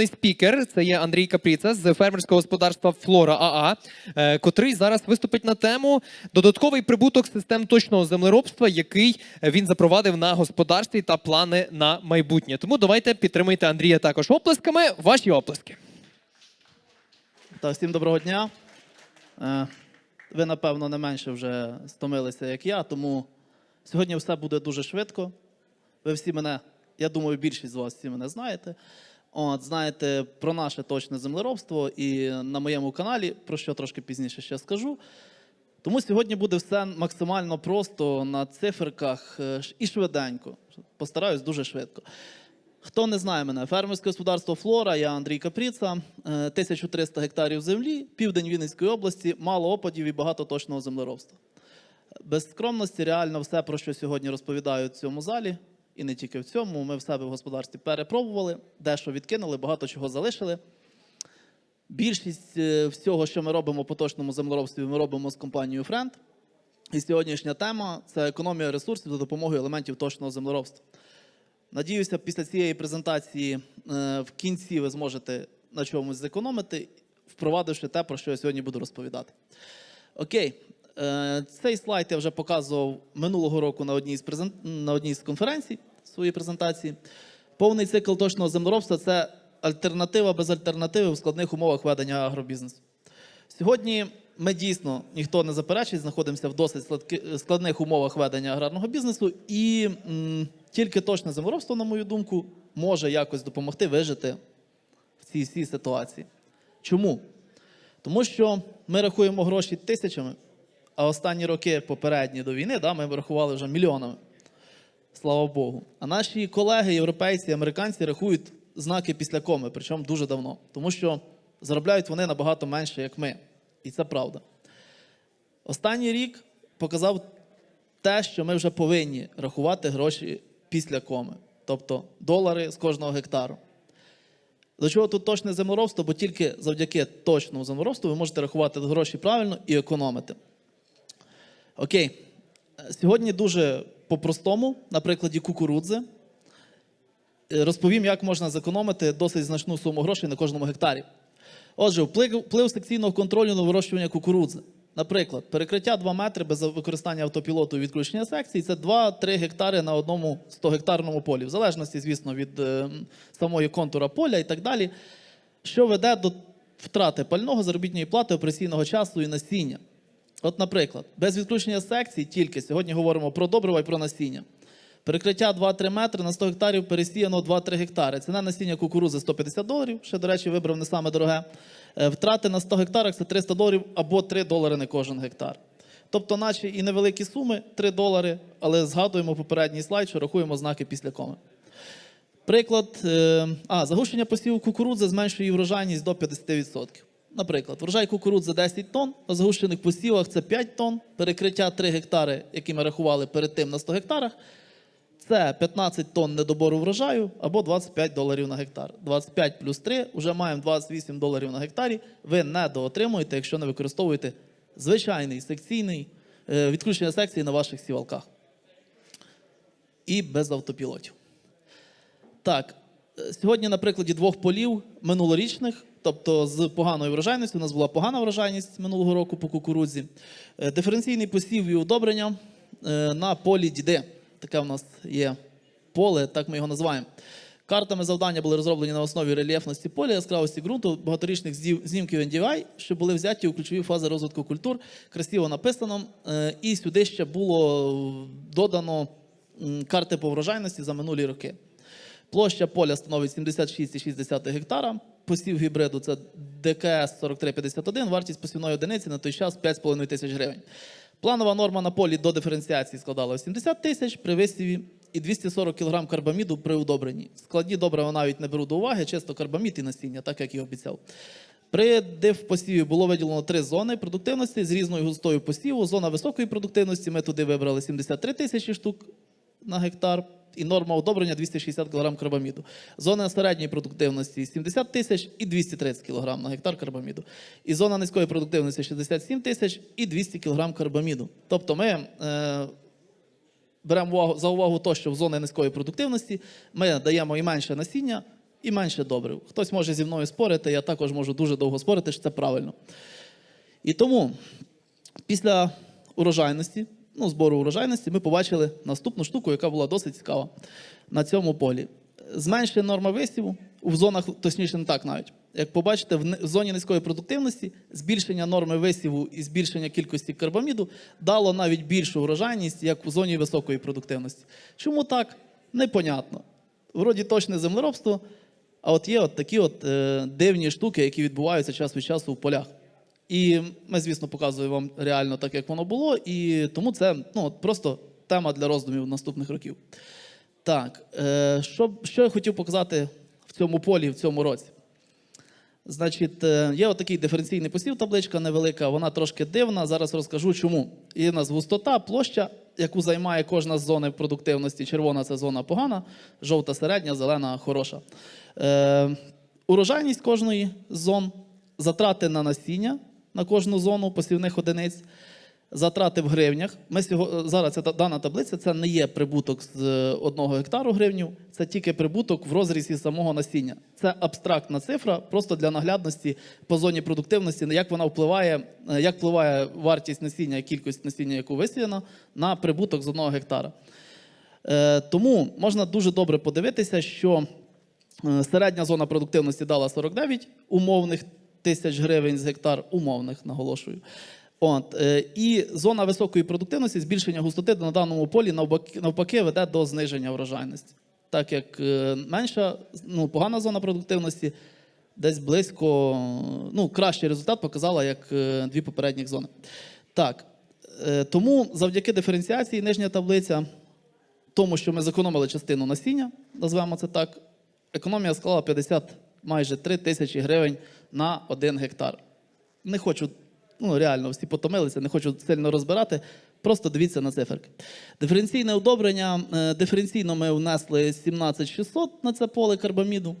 наступний спікер це є Андрій Капріца з фермерського господарства Флора АА, е, котрий зараз виступить на тему додатковий прибуток систем точного землеробства, який він запровадив на господарстві та плани на майбутнє. Тому давайте підтримайте Андрія також оплесками. Ваші оплески. Так, всім доброго дня. Е, Ви, напевно, не менше вже стомилися, як я, тому сьогодні все буде дуже швидко. Ви всі мене, я думаю, більшість з вас всі мене знаєте. От, знаєте про наше точне землеробство і на моєму каналі, про що трошки пізніше ще скажу. Тому сьогодні буде все максимально просто на циферках е, і швиденько. Постараюсь дуже швидко. Хто не знає мене, фермерське господарство Флора, я Андрій Капріца, Е, 1300 гектарів землі, південь Вінницької області, мало опадів і багато точного землеробства. Без скромності, реально все, про що сьогодні розповідаю в цьому залі, і не тільки в цьому, ми в себе в господарстві перепробували, дещо відкинули, багато чого залишили. Більшість е, всього, що ми робимо по точному землеробстві, ми робимо з компанією Friend. І сьогоднішня тема це економія ресурсів за допомогою елементів точного землеробства. Надіюся, після цієї презентації е, в кінці ви зможете на чомусь зекономити, впровадивши те, про що я сьогодні буду розповідати. Окей, цей слайд я вже показував минулого року на одній з, презент... на одній з конференцій своїй презентації. Повний цикл точного землеробства це альтернатива без альтернативи в складних умовах ведення агробізнесу. Сьогодні ми дійсно ніхто не заперечить, знаходимося в досить складних умовах ведення аграрного бізнесу, і м, тільки точне землеробство, на мою думку, може якось допомогти вижити в цій всій ситуації. Чому? Тому що ми рахуємо гроші тисячами, а останні роки попередні до війни да, ми рахували вже мільйонами. Слава Богу. А наші колеги, європейці, американці рахують знаки після коми, причому дуже давно. Тому що заробляють вони набагато менше, як ми. І це правда. Останній рік показав те, що ми вже повинні рахувати гроші після коми, тобто долари з кожного гектару. До чого тут точне землеробство, бо тільки завдяки точному землеробству ви можете рахувати гроші правильно і економити. Окей. Е, Сьогодні дуже по-простому, на прикладі кукурудзи, е, розповім, як можна зекономити досить значну суму грошей на кожному гектарі. Отже, вплив, вплив секційного контролю на вирощування кукурудзи. Наприклад, перекриття 2 метри без використання автопілоту і відключення секцій це 2-3 гектари на одному 100-гектарному полі, в залежності, звісно, від е, самої контура поля і так далі, що веде до втрати пального заробітної плати, операційного часу і насіння. От, наприклад, без відключення секцій тільки сьогодні говоримо про добрива і про насіння. Перекриття 2-3 метри на 100 гектарів пересіяно 2-3 гектари. Ціна насіння кукурузи 150 доларів. Ще, до речі, вибрав не саме дороге. Е, Втрати на 100 гектарах це 300 доларів або 3 долари на кожен гектар. Тобто, наче і невеликі суми 3 долари, але згадуємо попередній слайд, що рахуємо знаки після коми. Приклад, е, а, загущення посіву кукурудзи зменшує врожайність до 50%. Наприклад, врожай кукурудзи 10 тонн, на загущених посівах це 5 тонн, перекриття 3 гектари, які ми рахували перед тим на 100 гектарах, це 15 тонн недобору врожаю або 25 доларів на гектар. 25 плюс 3 вже маємо 28 доларів на гектарі. Ви недоотримуєте, якщо не використовуєте звичайний секційний е, відключення секції на ваших сівалках. І без автопілотів. Так, сьогодні на прикладі двох полів минулорічних, тобто з поганою врожайністю, у нас була погана врожайність минулого року по кукурудзі. Е, Диференційний посів і удобрення е, на полі діди. Таке в нас є поле, так ми його називаємо. Картами завдання були розроблені на основі рельєфності поля, яскравості ґрунту, багаторічних знімків NDVI, що були взяті у ключові фази розвитку культур, красиво написано. Е, І сюди ще було додано карти по врожайності за минулі роки. Площа поля становить 76,6 гектара. Посів гібриду це ДКС 4351, вартість посівної одиниці на той час 5,5 тисяч гривень. Планова норма на полі до диференціації складала 80 тисяч при висіві і 240 кг карбаміду при удобренні. Складні добрива навіть не беру до уваги, чисто карбамід і насіння, так як і обіцяв. При див-посіві було виділено три зони продуктивності з різною густою посіву. Зона високої продуктивності ми туди вибрали 73 тисячі штук на гектар. І норма удобрення 260 кг карбаміду. Зона середньої продуктивності 70 тисяч і 230 кг на гектар карбаміду. І зона низької продуктивності 67 тисяч і 200 кг карбаміду. Тобто ми е, беремо увагу, за увагу те, що в зоні низької продуктивності ми даємо і менше насіння, і менше добрив. Хтось може зі мною спорити, я також можу дуже довго спорити, що це правильно. І тому після урожайності, ну, збору урожайності, ми побачили наступну штуку, яка була досить цікава на цьому полі. Зменшення норма висіву в зонах, точніше, не так навіть. Як побачите, в зоні низької продуктивності збільшення норми висіву і збільшення кількості карбаміду дало навіть більшу урожайність, як в зоні високої продуктивності. Чому так? Непонятно. Вроді точне землеробство, а от є от такі от е, дивні штуки, які відбуваються час від часу в полях. І ми, звісно, показуємо вам реально так, як воно було, і тому це ну, просто тема для роздумів наступних років. Так, е, що, що я хотів показати в цьому полі в цьому році? Значить, е, є отакий диференційний посів, табличка невелика, вона трошки дивна. Зараз розкажу чому. Є у нас густота, площа, яку займає кожна з зони продуктивності. Червона це зона погана, жовта середня, зелена хороша. Е, урожайність кожної зон, затрати на насіння на кожну зону посівних одиниць, затрати в гривнях. Ми сього- зараз ця дана таблиця це не є прибуток з е, одного гектару гривнів, це тільки прибуток в розрізі самого насіння. Це абстрактна цифра, просто для наглядності по зоні продуктивності, як вона впливає, е, як впливає вартість насіння кількість насіння, яку висіяно, на прибуток з одного гектара. Е, Тому можна дуже добре подивитися, що середня зона продуктивності дала 49 умовних тисяч гривень з гектар, умовних, наголошую. От, е, і зона високої продуктивності, збільшення густоти на даному полі навпаки, навпаки веде до зниження врожайності. Так як е, менша, ну, погана зона продуктивності, десь близько, ну, кращий результат показала, як е, дві попередніх зони. Так, тому завдяки диференціації нижня таблиця тому, що ми зекономили частину насіння, назвемо це так, економія склала 50 майже 3 тисячі гривень на один гектар. Не хочу, ну реально, всі потомилися, не хочу сильно розбирати. Просто дивіться на циферки. Диференційне удобрення. е, Диференційно ми внесли 17600 на це поле карбаміду,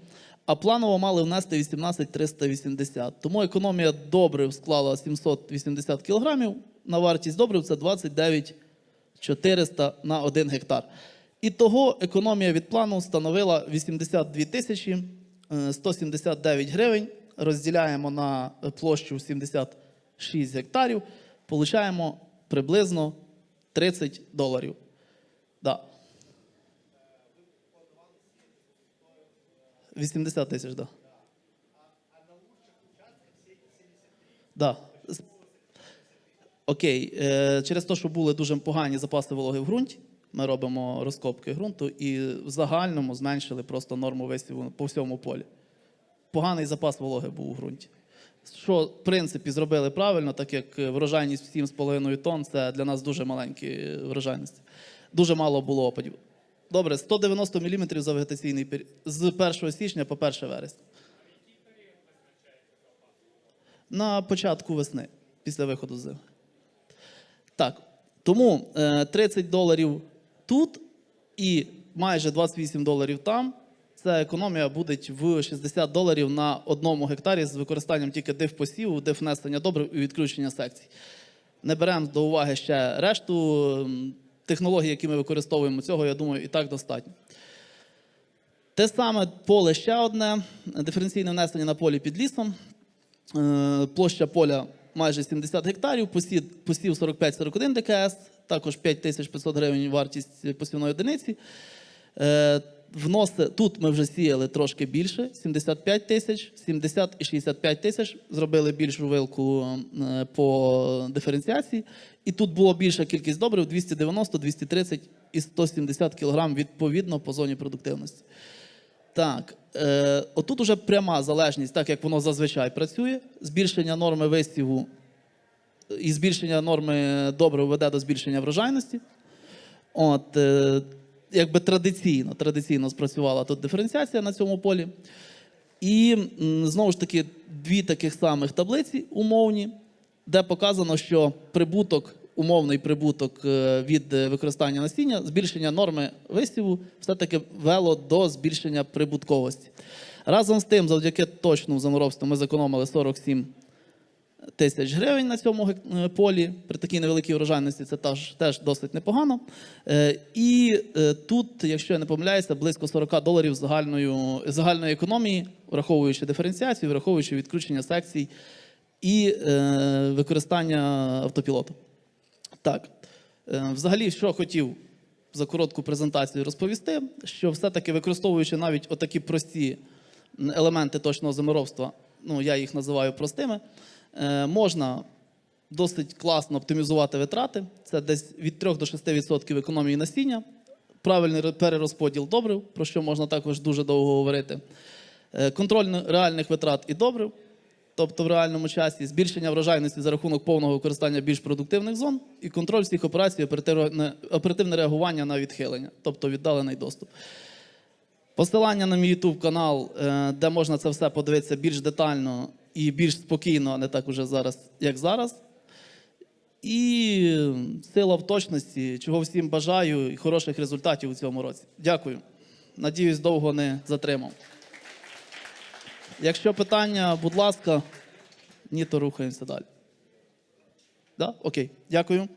а планово мали внести 18380. Тому економія добрив склала 780 кілограмів. На вартість добрив це 29 400 на 1 гектар. І того економія від плану становила 82 тисячі 179 гривень. Розділяємо на площу 76 гектарів, получаємо приблизно 30 доларів. Да. 80 тисяч, да. Да. З- Окей, е, через те, що були дуже погані запаси вологи в ґрунті, ми робимо розкопки ґрунту і в загальному зменшили просто норму висіву по всьому полі. Поганий запас вологи був у ґрунті. Що, в принципі, зробили правильно, так як е, врожайність 7,5 тонн це для нас дуже маленькі е, врожайності. Дуже мало було опадів. Добре, 190 мм за вегетаційний період з 1 січня по 1 вересня. На початку весни, після виходу з зими. Так, тому е, 30 доларів тут і майже 28 доларів там. Це економія буде в 60 доларів на одному гектарі з використанням тільки див посіву, див добрив і відключення секцій. Не беремо до уваги ще решту технологій, які ми використовуємо цього, я думаю, і так достатньо. Те саме поле ще одне, диференційне внесення на полі під лісом. Е, Площа поля майже 70 гектарів, посів, посів 45-41 ДКС, також 5500 гривень вартість посівної одиниці. Е, Вноси, тут ми вже сіяли трошки більше, 75 тисяч, 70 і 65 тисяч. Зробили більшу вилку е, по диференціації. І тут була більша кількість добрив 290, 230 і 170 кг відповідно по зоні продуктивності. Так, е, отут уже пряма залежність, так як воно зазвичай працює. Збільшення норми висіву і збільшення норми добрив веде до збільшення врожайності. От, е, якби традиційно, традиційно спрацювала тут диференціація на цьому полі. І знову ж таки дві таких самих таблиці умовні, де показано, що прибуток, умовний прибуток е, від е, використання насіння, збільшення норми висіву все-таки вело до збільшення прибутковості. Разом з тим, завдяки точному заморобству, ми зекономили 47 тисяч гривень на цьому е, полі. При такій невеликій врожайності це теж, досить непогано. І тут, якщо я не помиляюся, близько 40 доларів загальною, загальної економії, враховуючи диференціацію, враховуючи відключення секцій і використання автопілоту. Так, е, взагалі, що хотів за коротку презентацію розповісти, що все-таки використовуючи навіть отакі прості елементи точного землеробства, ну я їх називаю простими, е, можна досить класно оптимізувати витрати. Це десь від 3 до 6% економії насіння, правильний перерозподіл добрив, про що можна також дуже довго говорити. Е, Контроль реальних витрат і добрив, тобто в реальному часі, збільшення врожайності за рахунок повного використання більш продуктивних зон і контроль всіх операцій, оперативне, реагування на відхилення, тобто віддалений доступ. Посилання на мій YouTube канал, е, де можна це все подивитися більш детально і більш спокійно, а не так уже зараз, як зараз. І сила в точності, чого всім бажаю, і хороших результатів у цьому році. Дякую. Надіюсь, довго не затримав. Якщо питання, будь ласка, ні, то рухаємося далі. Да? Окей, дякую.